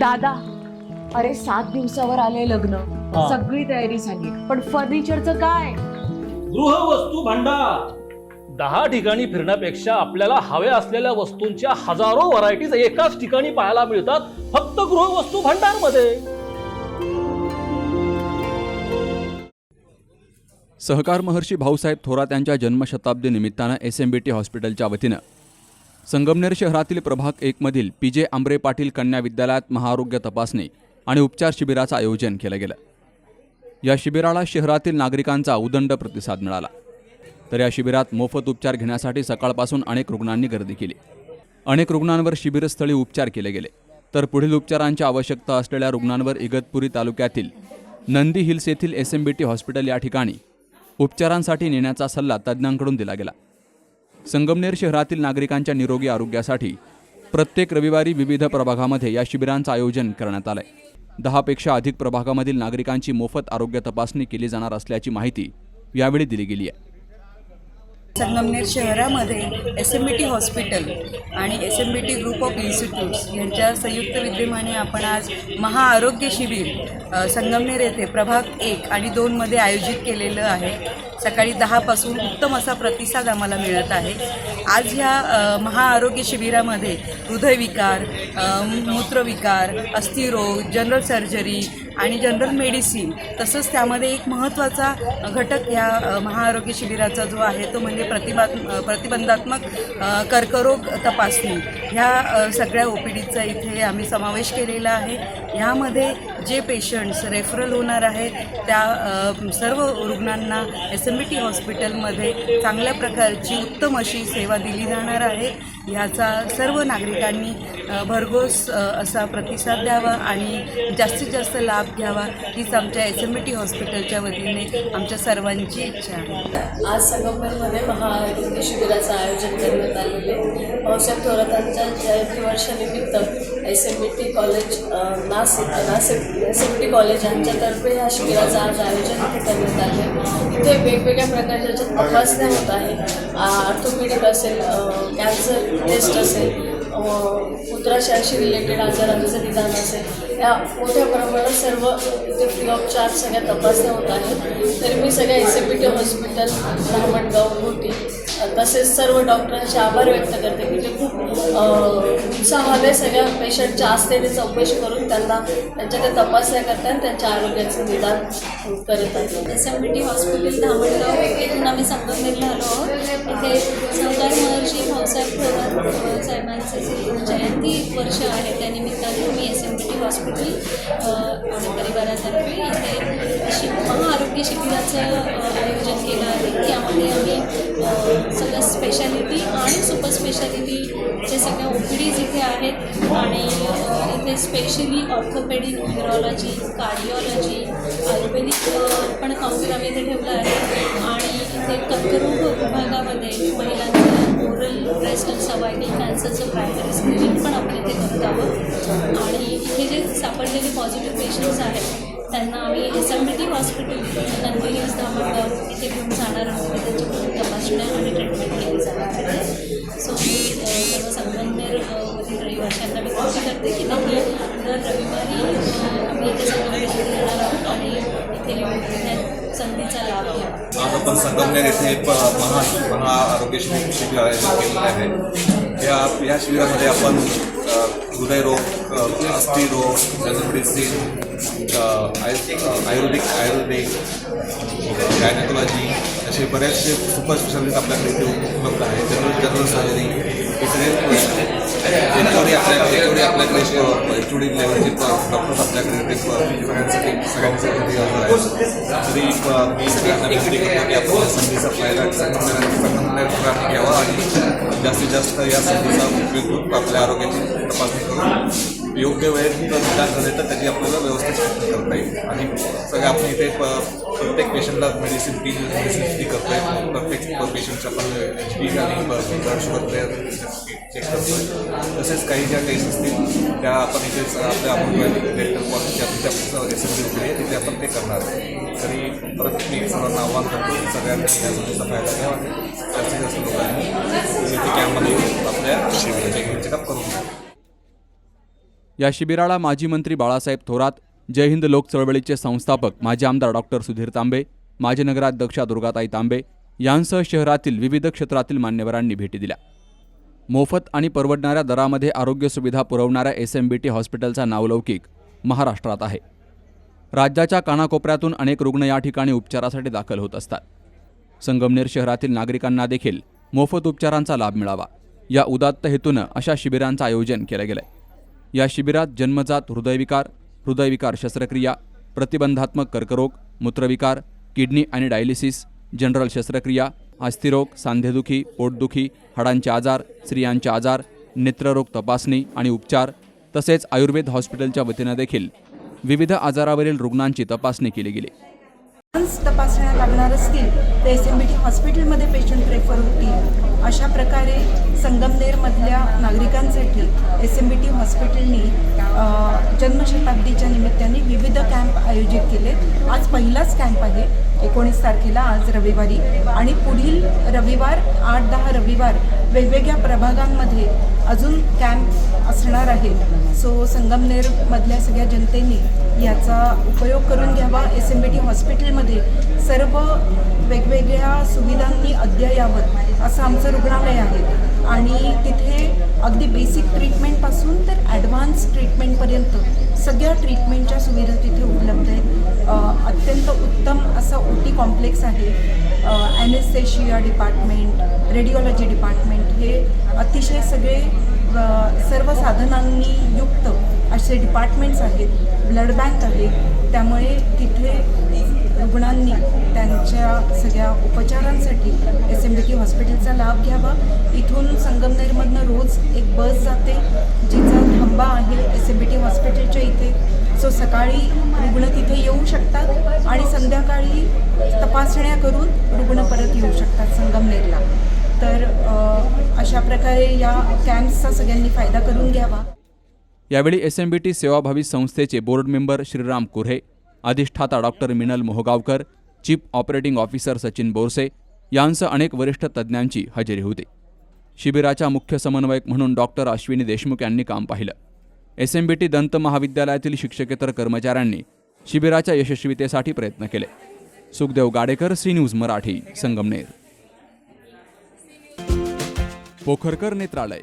दादा अरे सात दिवसावर आले लग्न. हा. सगळी तयारी झाली. पण फर्निचरचं काय? गृहवस्तू भांडार. दहा ठिकाणी फिरण्यापेक्षा आपल्याला हव्या असलेल्या वस्तूंच्या हजारो व्हरायटीज एकाच ठिकाणी पाहायला मिळतात फक्त गृहवस्तू भांडारमध्ये सहकार महर्षी भाऊसाहेब थोरात यांच्या जन्मशताब्दी निमित्तानं एस एम बी टी हॉस्पिटलच्या वतीनं संगमनेर शहरातील प्रभाग एकमधील पी जे आंब्रे पाटील कन्या विद्यालयात महाआरोग्य तपासणी आणि उपचार शिबिराचं आयोजन केलं गेलं. या शिबिराला शहरातील नागरिकांचा उदंड प्रतिसाद मिळाला. तर या शिबिरात मोफत उपचार घेण्यासाठी सकाळपासून अनेक रुग्णांनी गर्दी केली. अनेक रुग्णांवर शिबिरस्थळी उपचार केले गेले. तर पुढील उपचारांची आवश्यकता असलेल्या रुग्णांवर इगतपुरी तालुक्यातील नंदी हिल्स येथील S M B T hospital या ठिकाणी उपचारांसाठी नेण्याचा सल्ला तज्ज्ञांकडून दिला गेला. संगमनेर शहरातील नागरिकांच्या निरोगी आरोग्यासाठी प्रत्येक रविवारी विविध प्रभागामध्ये या शिबिरांचं आयोजन करण्यात आलंय. दहापेक्षा अधिक प्रभागामधील नागरिकांची मोफत आरोग्य तपासणी केली जाणार असल्याची माहिती यावेळी दिली गेली आहे. संगमनेर शहरामध्ये S M B T hospital आणि S M B T group of institutes यांच्या संयुक्त विद्यमाने आपण आज महाआरोग्य शिबिर संगमनेर येथे प्रभाग एक आणि दोनमध्ये आयोजित केलेलं आहे. सकाळी दहापासून उत्तम असा प्रतिसाद आम्हाला मिळत आहे. आज ह्या महाआरोग्य शिबिरामध्ये हृदयविकार मूत्रविकार अस्थिरोग जनरल सर्जरी आणि जनरल मेडिसिन तसंच त्यामध्ये एक महत्त्वाचा घटक ह्या महाआरोग्य शिबिराचा जो आहे तो म्हणजे प्रतिबा प्रतिबंधात्मक कर्करोग तपासणी. ह्या सगळ्या ओ पी डीचा इथे आम्ही समावेश केलेला आहे. ह्यामध्ये जे पेशंट्स रेफरल होणार आहेत त्या सर्व रुग्णांना एस एम बी टी हॉस्पिटलमध्ये चांगल्या प्रकारची उत्तम अशी सेवा दिली जाणार आहे. ह्याचा सर्व नागरिकांनी भरघोस असा प्रतिसाद द्यावा आणि जास्तीत जास्त लाभ घ्यावा हीच आमच्या एस एम बी टी हॉस्पिटलच्या वतीने आमच्या सर्वांची इच्छा आहे आज संगमनेरमध्ये महाआरोग्य शिबिराचं आयोजन करण्यात आलेले आहे. थोरातांच्या जयंती वर्षानिमित्त S M B T college Nasik Nashik Nashik S M T college यांच्यातर्फे या शिबिराचं आज आयोजन इथे करण्यात आले इथे वेगवेगळ्या प्रकारच्या ज्या तपासण्या होत आहे ऑर्थोपेडिक असेल कॅन्सर टेस्ट असेल मूत्राशयाशी रिलेटेड आजारांचं निदान असेल. या मोठ्या प्रमाणात सर्व इथे फ्री ऑफ चार्ज सगळ्या तपासण्या होत आहेत. तरी मी सगळ्या S M T hospital Dhamangaon मोठी तसेच सर्व डॉक्टरांचे आभार व्यक्त करते की ते खूप उत्साहाने सगळ्या पेशंटच्या आस्थेने चौकशी करून त्यांना त्यांच्या त्या तपासण्या करतात त्यांच्या आरोग्याचं निदान करत आहेत. S M B T hospital Dhamangaon येथून आम्ही संगमनेरला आलो आहोत. इथे सहकार महर्षी भाऊसाहेब थोरात साहेबांचं जयंती वर्ष आहे. त्यानिमित्ताने मी S M B T hospital अ, आणि परिवारातर्फे इथे शि महाआरोग्य शिबिराचं आयोजन केलं आहे. त्यामध्ये आम्ही सगळं स्पेशालिटी आणि सुपर स्पेशालिटीचे सगळ्या ओ पी डीज इथे आहेत आणि इथे specially orthopaedic neurology cardiology Ayurvedic पण काउंटर आम्ही इथे ठेवलं आहे. आणि इथे कर्करोग विभागामध्ये महिलांचं ओरल ब्रेस्ट आणि सर्वायकल कॅन्सरचं प्रायव्हेट स्क्रीनिंग पण आपण इथे करत आहोत आणि इथे जे सापडलेले पॉझिटिव्ह पेशंट्स आहेत त्यांना आम्ही S M B T hospital Nandi hills Dhamangaon इथे घेऊन जाणार आहोत. आणि त्यांच्याकडून तपासण्या आणि ट्रीटमेंट केली जाणार आहे. सो मी सर्व संगमनेर रहिवाशांना मी रहिवाशांना करते की त्यांनी दर रविवारी आम्ही इथे संगमनेर येणार आहोत आणि इथे येऊन संधीचा लाभ घ्या. आज आपण संगमनेर येथे महा महा आरोग्य शिबिर शिबिर आयोजित केलेलं आहे. या या शिबिरामध्ये आपण हृदयरोग अस्थिरोग general medicine Ayurvedic Ayurvedic gynaecology असे बरेचसे सुपर स्पेशालिटीज आपल्याकडे इथे उपलब्ध आहेत. जनरल जनरल सर्जरी जेणेकरून आपल्या जेणेकरून आपल्याकडे एच डी लेवलचे डॉक्टर्स आपल्याकडे तरी मी सगळ्यांना विनंती करतो की आपण या संधीचा फायदा संगमनेर संगमनेरकरांनी घ्यावा आणि जास्तीत जास्त या संधीचा उपयोग करून आपल्या आरोग्याची तपासणी करून योग्य वेळेत जर निदान झाले तर त्याची आपल्याला व्यवस्थित करता येईल. आणि सगळं आपण इथे प- प्रत्येक पेशंटला मेडिसिन ती मेडिसिन फ्री करतोय. प्रत्येक पेशंटच्या आपण एच पी आणि ब्लड शुगर चेक करतोय. तसेच काही ज्या केस असतील त्या आपण इथे आपल्या आपण डेंटल कॉलेजच्या तिथे एस एम आहे तिथे आपण ते करणार आहे. तरी परत मी सर्वांना आव्हान करतो की सगळ्यांनी या फायदा घ्यावा जास्तीत जास्त लोकांनी कॅम्पमध्ये आपल्या चेकअप करून घ्यावे या शिबिराला माजी मंत्री बाळासाहेब थोरात जय हिंद लोक चळवळीचे संस्थापक माजी आमदार डॉक्टर सुधीर तांबे माजी नगराध्यक्षा दुर्गाताई तांबे यांसह शहरातील विविध क्षेत्रातील मान्यवरांनी भेटी दिल्या. मोफत आणि परवडणाऱ्या दरामध्ये आरोग्य सुविधा पुरवणाऱ्या एस एम बी टी हॉस्पिटलचा नावलौकिक महाराष्ट्रात आहे. राज्याच्या कानाकोपऱ्यातून अनेक रुग्ण या ठिकाणी उपचारासाठी दाखल होत असतात. संगमनेर शहरातील नागरिकांना देखील मोफत उपचारांचा लाभ मिळावा. या उदात्त हेतूनं अशा शिबिरांचं आयोजन केलं गेलं आहे या शिबिरात जन्मजात हृदयविकार हृदयविकार शस्त्रक्रिया प्रतिबंधात्मक कर्करोग मूत्रविकार किडनी आणि डायलिसिस जनरल शस्त्रक्रिया अस्थिरोग सांधेदुखी पोटदुखी हाडांचे आजार स्त्रियांचे आजार नेत्ररोग तपासणी आणि उपचार तसेच आयुर्वेद हॉस्पिटलच्या वतीनं देखील विविध आजारावरील रुग्णांची तपासणी केली गेली. तपासण्या लागणार असतील तर एस एम बी टी हॉस्पिटलमध्ये पेशंट रेफर होतील. अशा प्रकारे संगमनेरमधल्या नागरिकांसाठी एस एम बी टी हॉस्पिटलनी जन्मशताब्दीच्या निमित्ताने विविध कॅम्प आयोजित केले. आज पहिलाच कॅम्प आहे. एकोणीस तारखेला आज रविवारी आणि पुढील रविवार आठ दहा रविवार वेगवेगळ्या प्रभागांमध्ये अजून कॅम्प असणार आहे. सो संगमनेरमधल्या सगळ्या जनतेने याचा उपयोग करून घ्यावा. एस एम बी टी हॉस्पिटलमध्ये सर्व वेगवेगळ्या सुविधांनी अद्ययावत असं आमचं रुग्णालय आहे. आणि तिथे अगदी बेसिक ट्रीटमेंटपासून तर ॲडव्हान्स ट्रीटमेंटपर्यंत सगळ्या ट्रीटमेंटच्या सुविधा तिथे उपलब्ध आहेत. अत्यंत उत्तम असा ओ टी कॉम्प्लेक्स आहे. ॲनेस्थेशिया डिपार्टमेंट रेडिओलॉजी डिपार्टमेंट हे अतिशय सगळे सर्व साधनांनी युक्त असे डिपार्टमेंट्स आहेत. ब्लड बँक आहे. त्यामुळे तिथे रुग्णांनी त्यांच्या सगळ्या उपचारांसाठी एस एम बी टी हॉस्पिटलचा लाभ घ्यावा. इथून संगमनेरमधनं रोज एक बस जाते जिचा थांबा आहे एस एम बी टी हॉस्पिटलच्या इथे. सो सकाळी रुग्ण तिथे येऊ शकतात आणि संध्याकाळी तपासण्या करून रुग्ण परत येऊ शकतात संगमनेरला. तर अशा प्रकारे या कॅम्प्सचा सगळ्यांनी फायदा करून घ्यावा. यावेळी एस एम बी टी सेवाभावी संस्थेचे बोर्ड मेंबर श्रीराम कुऱ्हे अधिष्ठाता doctor Minal Mohgaonkar chief operating officer Sachin Borse यांसह अनेक वरिष्ठ तज्ज्ञांची हजेरी होती. शिबिराच्या मुख्य समन्वयक म्हणून डॉक्टर अश्विनी देशमुख यांनी काम पाहिलं. एस एम बी टी दंत महाविद्यालयातील शिक्षकेतर कर्मचाऱ्यांनी शिबिराच्या यशस्वीतेसाठी प्रयत्न केले. Sukhdev Gadekar C news Marathi Sangamner. Pokharkar नेत्रालय.